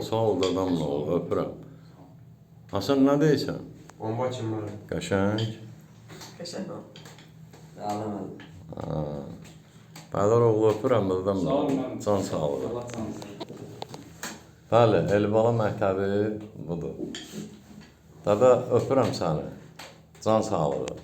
ol, sağ ol dadamla ol, öpürəm. Hasan nə deyirsən? Bomba kimler? Qəşəng. Qəşəng ol. Ağlamadım. Ha. Bədar oğlu öpürəm dadamla. Sağ olun, mən- Can sağlığı. Allah canınızı. Bəli, Elbala məktəbi budur. Dada öpürəm səni. Can sağlığı.